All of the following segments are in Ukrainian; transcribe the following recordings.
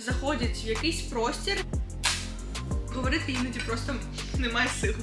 заходять в якийсь простір, говорити іноді просто немає сил.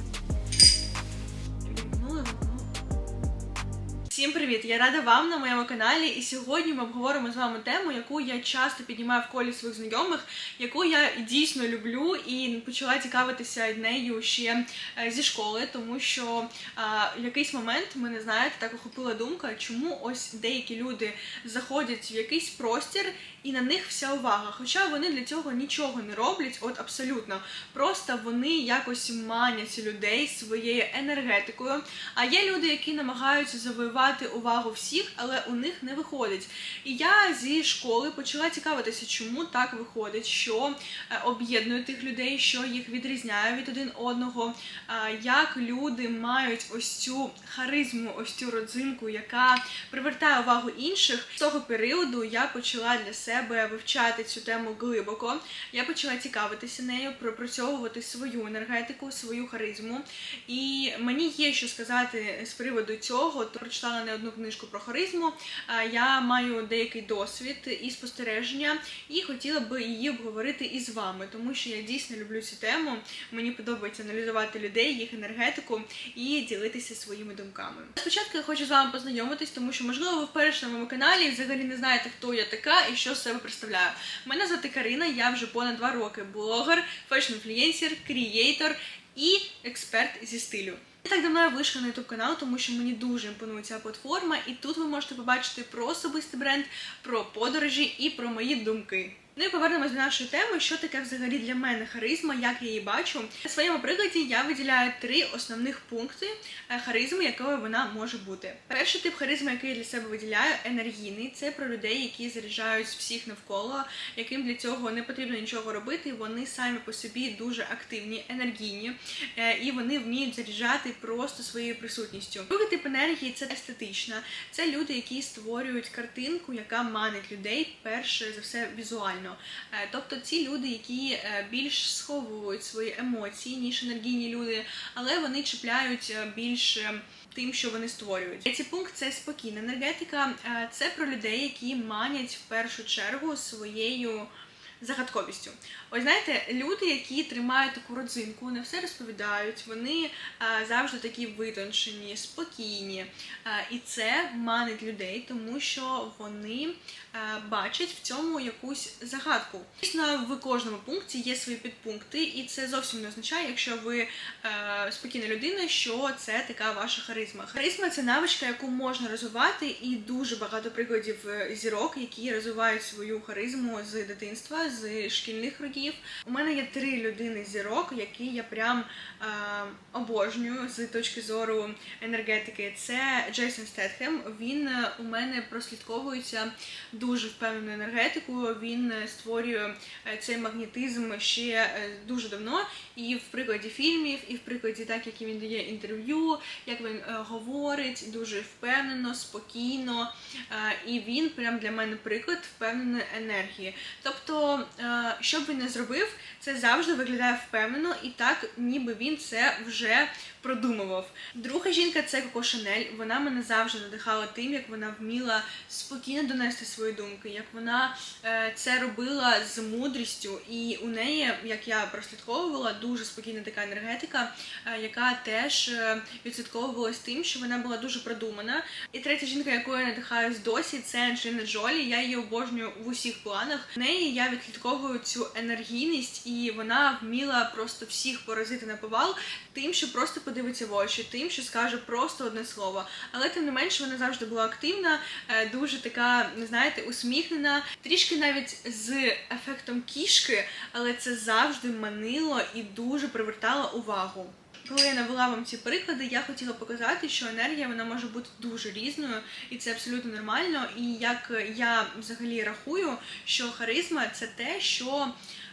Всім привіт! Я рада вам на моєму каналі, і сьогодні ми обговоримо з вами тему, яку я часто піднімаю в колі своїх знайомих, яку я дійсно люблю і почала цікавитися нею ще е, зі школи, тому що е, в якийсь момент мене знаєте, так охопила думка, чому ось деякі люди заходять в якийсь простір і на них вся увага. Хоча вони для цього нічого не роблять, от абсолютно. Просто вони якось манять людей своєю енергетикою. А є люди, які намагаються завоювати увагу всіх, але у них не виходить. І я зі школи почала цікавитися, чому так виходить, що е, об'єднує тих людей, що їх відрізняє від один одного, е, як люди мають ось цю харизму, ось цю родзинку, яка привертає увагу інших. З того періоду я почала для себе вивчати цю тему глибоко. Я почала цікавитися нею, пропрацьовувати свою енергетику, свою харизму. І мені є що сказати з приводу цього. То прочитала не одну книжку про харизму. Я маю деякий досвід і спостереження, і хотіла би її обговорити із вами, тому що я дійсно люблю цю тему. Мені подобається аналізувати людей, їх енергетику і ділитися своїми думками. Спочатку я хочу з вами познайомитись, тому що можливо ви вперше на моєму каналі взагалі не знаєте, хто я така і що з себе представляю. Мене звати Карина, я вже понад два роки блогер, фешн-інфлюєнсер, крієйтор і експерт зі стилю. Так давно я вийшла на YouTube канал, тому що мені дуже імпонує ця платформа, і тут ви можете побачити про особистий бренд, про подорожі і про мої думки. Ну і повернемось до нашої теми, що таке взагалі для мене харизма, як я її бачу. На своєму прикладі я виділяю три основних пункти е, харизми, якою вона може бути. Перший тип харизми, який я для себе виділяю, енергійний. Це про людей, які заряджають всіх навколо, яким для цього не потрібно нічого робити. Вони самі по собі дуже активні, енергійні, е, і вони вміють заряджати просто своєю присутністю. Другий тип енергії це естетична. Це люди, які створюють картинку, яка манить людей перше за все візуально. Е, Тобто ці люди, які е, більш сховують свої емоції, ніж енергійні люди, але вони чіпляють більш більше тим, що вони створюють. Третій пункт це спокійна енергетика. Е, Це про людей, які манять в першу чергу своєю. Загадковістю. Ось знаєте, люди, які тримають таку родзинку, не все розповідають, вони а, завжди такі витончені, спокійні. А, і це манить людей, тому що вони а, бачать в цьому якусь загадку. Звісно, в кожному пункті є свої підпункти, і це зовсім не означає, якщо ви спокійна людина, що це така ваша харизма. Харизма це навичка, яку можна розвивати, і дуже багато прикладів е, зірок, які розвивають свою харизму з дитинства, з шкільних років. У мене є три людини зірок, які я прям е, обожнюю з точки зору енергетики. Це Джейсон Стетхем. Він е, у мене прослідковується дуже впевненою енергетикою. Він е, створює е, цей магнетизм ще дуже давно. І в прикладі фільмів, і в прикладі так, як він дає інтерв'ю, як він е, говорить, дуже впевнено, спокійно. Е, і він прям для мене приклад впевненої енергії. Тобто, е, що б він не зробив, це завжди виглядає впевнено, і так, ніби він це вже продумував. Друга жінка це Коко Шанель. Вона мене завжди надихала тим, як вона вміла спокійно донести свої думки, як вона е, це робила з мудрістю, і у неї, як я прослідковувала, дуже спокійна така енергетика, е, яка теж відслідковувалась тим, що вона була дуже продумана. І третя жінка, якою я надихаюсь досі, це Анджеліна Джолі. Я її обожнюю в усіх планах. В неї я відслідковую цю енергійність, і вона вміла просто всіх поразити на повал, тим, що просто подивиться в очі, тим, що скаже просто одне слово. Але тим не менше вона завжди була активна, е, дуже така, знаєте, усміхнена, трішки навіть з ефектом кішки, але це завжди манило і дуже привертало увагу. Коли я навела вам ці приклади, я хотіла показати, що енергія вона може бути дуже різною, і це абсолютно нормально. І як я взагалі рахую, що харизма це те, що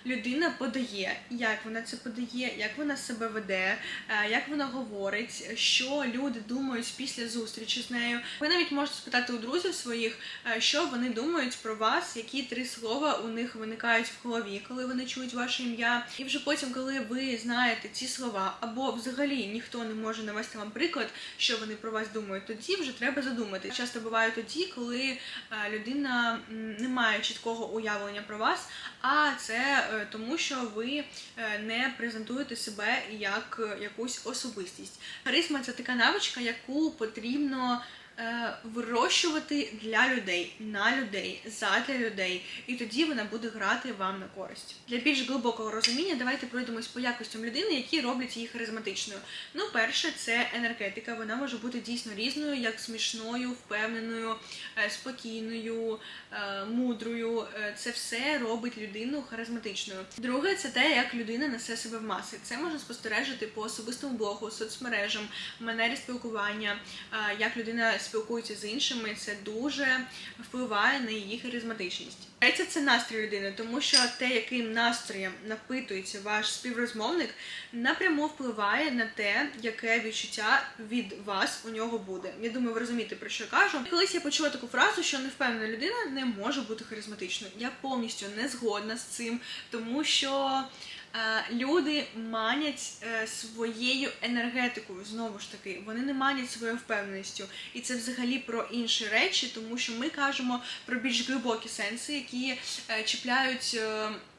людина подає, як вона це подає, як вона себе веде, е, як вона говорить, що люди думають після зустрічі з нею. Ви навіть можете спитати у друзів своїх, е, що вони думають про вас, які три слова у них виникають в голові, коли вони чують ваше ім'я. І вже потім, коли ви знаєте ці слова, або взагалі ніхто не може навести вам приклад, що вони про вас думають. Тоді вже треба задумати. Часто буває тоді, коли е, людина не має чіткого уявлення про вас, а це тому, що ви е, не презентуєте себе як е, якусь особистість. Харизма це така навичка, яку потрібно. е, Вирощувати для людей, на людей, задля людей, і тоді вона буде грати вам на користь. Для більш глибокого розуміння давайте пройдемось по якостям людини, які роблять її харизматичною. Ну, перше, це енергетика. Вона може бути дійсно різною, як смішною, впевненою, е, спокійною, е, мудрою. Е, Це все робить людину харизматичною. Друге, це те, як людина несе себе в маси. Це можна спостережити по особистому блогу, соцмережам, манері спілкування, е, як людина спілкується з іншими. Це дуже впливає на її харизматичність. Третє це настрій людини, тому що те, яким настроєм напитується ваш співрозмовник, напряму впливає на те, яке відчуття від вас у нього буде. Я думаю, ви розумієте про що я кажу. Колись я почула таку фразу, що невпевнена людина не може бути харизматичною. Я повністю не згодна з цим, тому що. Е, Люди манять е, своєю енергетикою, знову ж таки, вони не манять своєю впевненістю. І це взагалі про інші речі, тому що ми кажемо про більш глибокі сенси, які е, чіпляють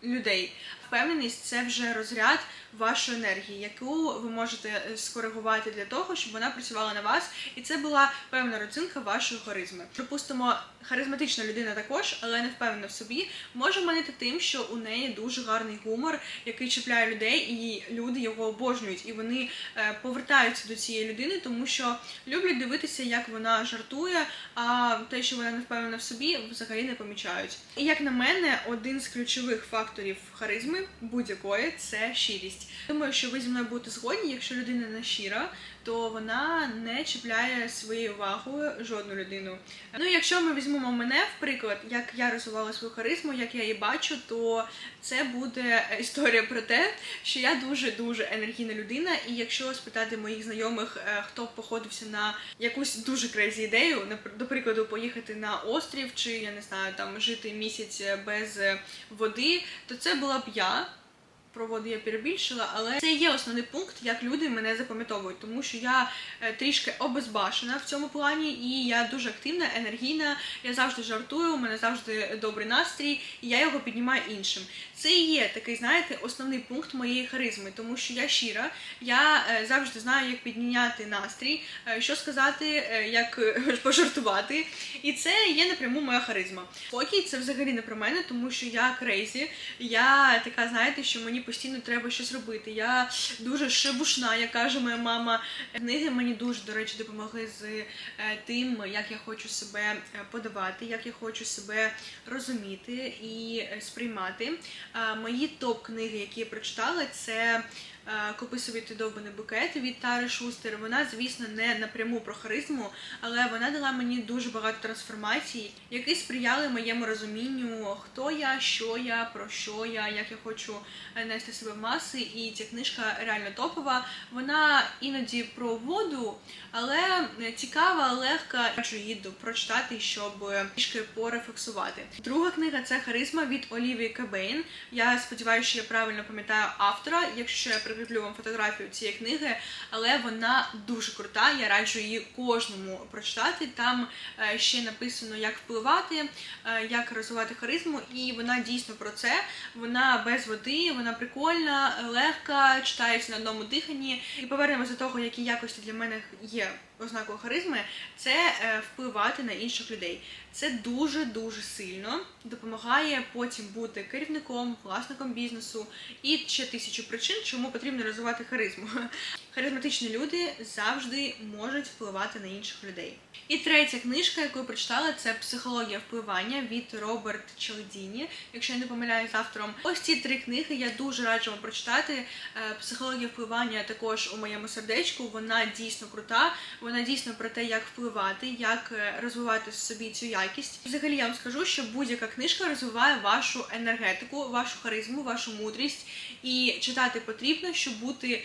людей. Впевненість це вже розряд вашої енергії, яку ви можете е, скоригувати для того, щоб вона працювала на вас, і це була певна родзинка вашої харизми. Припустимо, харизматична людина також, але не впевнена в собі, може манити тим, що у неї дуже гарний гумор, який чіпляє людей, і люди його обожнюють, і вони е, повертаються до цієї людини, тому що люблять дивитися, як вона жартує, а те, що вона не впевнена в собі, взагалі не помічають. І як на мене, один з ключових факторів харизми будь-якої це щирість. Думаю, що ви зі мною будете згодні, якщо людина не щира, то вона не чіпляє своєю увагою жодну людину. Ну, якщо ми візьмемо мене в приклад, як я розвивала свою харизму, як я її бачу, то це буде історія про те, що я дуже дуже енергійна людина. І якщо спитати моїх знайомих, е, хто походився на якусь дуже крейзі ідею, до прикладу, поїхати на острів, чи я не знаю, там жити місяць без е, води, то це була б я. Про воду я перебільшила, але це є основний пункт, як люди мене запам'ятовують, тому що я е, трішки обезбашена в цьому плані, і я дуже активна, енергійна. Я завжди жартую, у мене завжди добрий настрій, і я його піднімаю іншим. Це і є такий, знаєте, основний пункт моєї харизми, тому що я щира, я е, завжди знаю, як підняти настрій, е, що сказати, е, як пожартувати. І це є напряму моя харизма. Спокій це взагалі не про мене, тому що я крейзі. Я така, знаєте, що мені постійно треба щось робити. Я дуже шебушна, як каже моя мама. Книги мені дуже, до речі, допомогли з тим, як я хочу себе подавати, як я хочу себе розуміти і сприймати. Мої топ-книги, які я прочитала, це. Е, Купи собі ти довбаний букет від Тари Шустер. Вона, звісно, не напряму про харизму, але вона дала мені дуже багато трансформацій, які сприяли моєму розумінню, хто я, що я, про що я, як я хочу е, нести себе в маси. І ця книжка реально топова. Вона іноді про воду, але е, цікава, легка. Її до- прочитати, щоб трішки порефлексувати. Друга книга це харизма від Олівії Кабейн. Я сподіваюся, що я правильно пам'ятаю автора. Якщо я прикріплю вам фотографію цієї книги, але вона дуже крута. Я раджу її кожному прочитати. Там е, ще написано, як впливати, е, як розвивати харизму, і вона дійсно про це. Вона без води, вона прикольна, легка, читається на одному диханні. І повернемося до того, які якості для мене є ознакою харизми, це е, впливати на інших людей. Це дуже дуже сильно допомагає потім бути керівником, власником бізнесу і ще тисячу причин, чому потрібно розвивати харизму. Харизматичні люди завжди можуть впливати на інших людей. І третя книжка, яку я прочитала, це психологія впливання від Роберт Челдіні. Якщо я не помиляюсь автором, ось ці три книги я дуже раджу вам прочитати. Е, Психологія впливання також у моєму сердечку. Вона дійсно крута. Вона дійсно про те, як впливати, як е, розвивати собі цю якість. Взагалі я вам скажу, що будь-яка книжка розвиває вашу енергетику, вашу харизму, вашу мудрість. І читати потрібно, щоб бути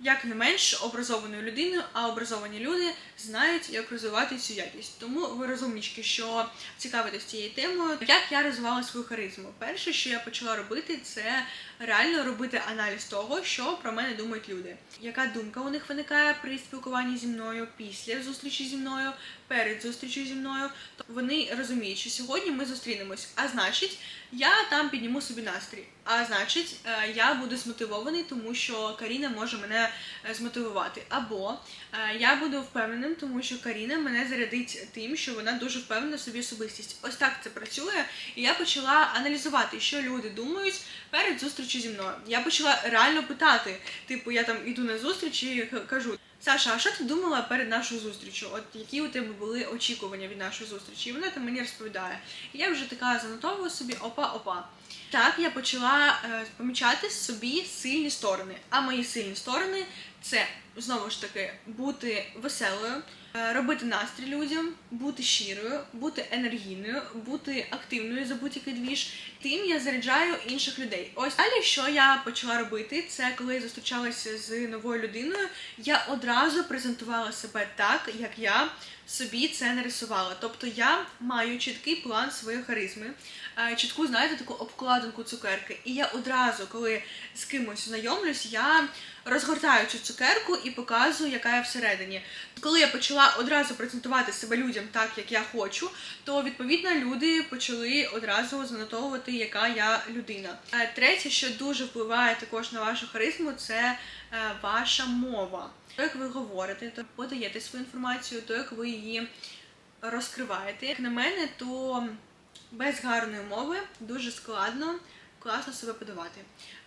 як не менш образованою людиною, а образовані люди знають, як розвивати цю якість. Тому ви розумнічки, що цікавитесь цією темою. Як я розвивала свою харизму? Перше, що я почала робити, це реально робити аналіз того, що про мене думають люди. Яка думка у них виникає при спілкуванні зі мною після зустрічі зі мною, перед зустрічю зі мною. То вони розуміють, що сьогодні ми зустрінемось, а значить, я там підніму собі настрій. А значить, е, я буду змотивований, тому що Каріна може мене е, змотивувати. Або е, я буду впевненим, тому що Каріна мене зарядить тим, що вона дуже впевнена в собі особистість. Ось так це працює. І я почала аналізувати, що люди думають перед зустрічю зі мною. Я почала реально питати. Типу, я там іду на зустріч і кажу. Саша, а що ти думала перед нашою зустрічю? От які у тебе були очікування від нашої зустрічі? І вона там мені розповідає. І я вже така занотовую собі опа-опа. Так, я почала е, помічати собі сильні сторони. А мої сильні сторони це знову ж таки бути веселою, е, робити настрій людям, бути щирою, бути енергійною, бути активною за будь-який двіж. Тим я заряджаю інших людей. Ось далі, що я почала робити, це коли я зустрічалася з новою людиною, я одразу презентувала себе так, як я собі це нарисувала. Тобто я маю чіткий план своєї харизми, е, чітку, знаєте, таку обкладинку цукерки. І я одразу, коли з кимось знайомлюсь, я розгортаю цю цукерку і показую, яка я всередині. Коли я почала одразу презентувати себе людям так, як я хочу, то відповідно люди почали одразу занотовувати, яка я людина. Е, Третє, що дуже впливає також на вашу харизму, це е, ваша мова. То, як ви говорите, то подаєте свою інформацію, то як ви її розкриваєте. Як на мене, то без гарної мови дуже складно класно себе подавати.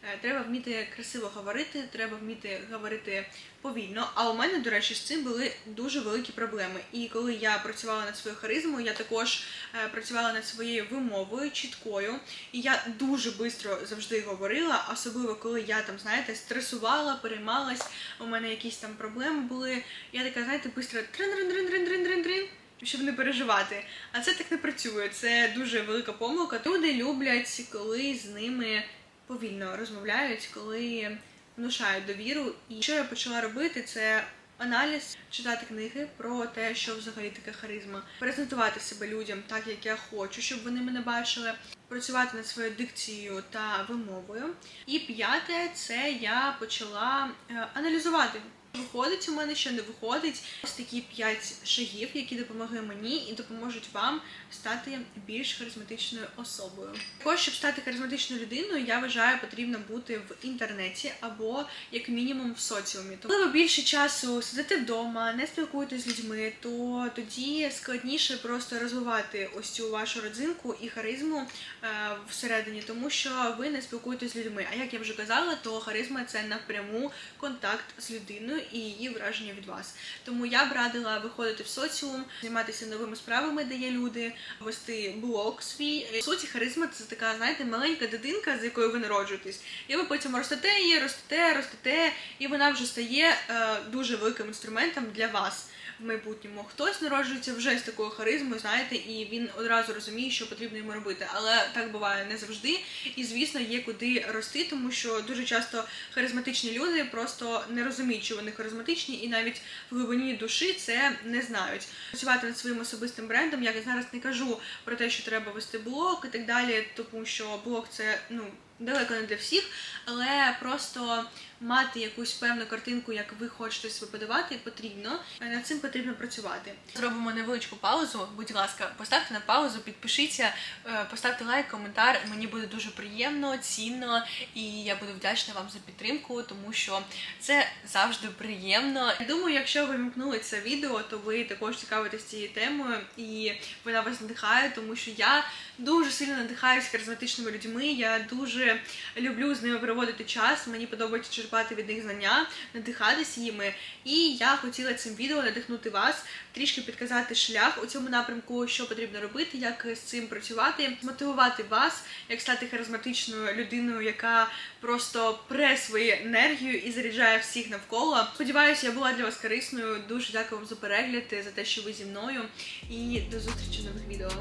Е, Треба вміти красиво говорити, треба вміти говорити повільно. А у мене, до речі, з цим були дуже великі проблеми. І коли я працювала над своєю харизмою, я також е, працювала над своєю вимовою чіткою. І я дуже швидко завжди говорила, особливо коли я там, знаєте, стресувала, переймалась, у мене якісь там проблеми були. Я така, знаєте, швидко трин-трин-трин-трин-трин-трин-трин щоб не переживати. А це так не працює. Це дуже велика помилка. Люди люблять, коли з ними повільно розмовляють, коли внушають довіру. І що я почала робити, це аналіз, читати книги про те, що взагалі таке харизма, презентувати себе людям так, як я хочу, щоб вони мене бачили. Працювати над своєю дикцією та вимовою. І п'яте, це я почала е, аналізувати. Виходить у мене, що не виходить. Ось такі п'ять шагів, які допомогли мені і допоможуть вам стати більш харизматичною особою. Також, щоб стати харизматичною людиною, я вважаю, потрібно бути в інтернеті або як мінімум в соціумі. Тому, Коли ви більше часу сидите вдома, не спілкуєтесь з людьми, то тоді складніше просто розвивати ось цю вашу родзинку і харизму е, всередині, тому що ви не спілкуєтесь з людьми. А як я вже казала, то харизма це напряму контакт з людиною і її враження від вас. Тому я б радила виходити в соціум, займатися новими справами, де є люди, вести блог свій. В суті, харизма це така, знаєте, маленька дитинка, з якою ви народжуєтесь. І ви потім ростете її, ростете, ростете, і вона вже стає е, дуже великим інструментом для вас. В майбутньому хтось народжується вже з такою харизмою, знаєте, і він одразу розуміє, що потрібно йому робити. Але так буває не завжди. І звісно, є куди рости, тому що дуже часто харизматичні люди просто не розуміють, що вони харизматичні, і навіть в глибині душі це не знають. Працювати над своїм особистим брендом. Я зараз не кажу про те, що треба вести блог і так далі, тому що блог це ну. Далеко не для всіх, але просто мати якусь певну картинку, як ви хочете себе подавати, потрібно. Над цим потрібно працювати. Зробимо невеличку паузу. Будь ласка, поставте на паузу, підпишіться, е, поставте лайк, коментар. Мені буде дуже приємно, цінно, і я буду вдячна вам за підтримку, тому що це завжди приємно. Я думаю, якщо ви вімкнули це відео, то ви також цікавитесь цією темою, і вона вас надихає, тому що я дуже сильно надихаюсь харизматичними людьми. Я дуже люблю з ними проводити час. Мені подобається черпати від них знання, надихатись їми. І я хотіла цим відео надихнути вас, трішки підказати шлях у цьому напрямку, що потрібно робити, як з цим працювати, мотивувати вас, як стати харизматичною людиною, яка просто пре свою енергію і заряджає всіх навколо. Сподіваюся, я була для вас корисною. Дуже дякую вам за перегляд, за те, що ви зі мною. І до зустрічі в нових відео.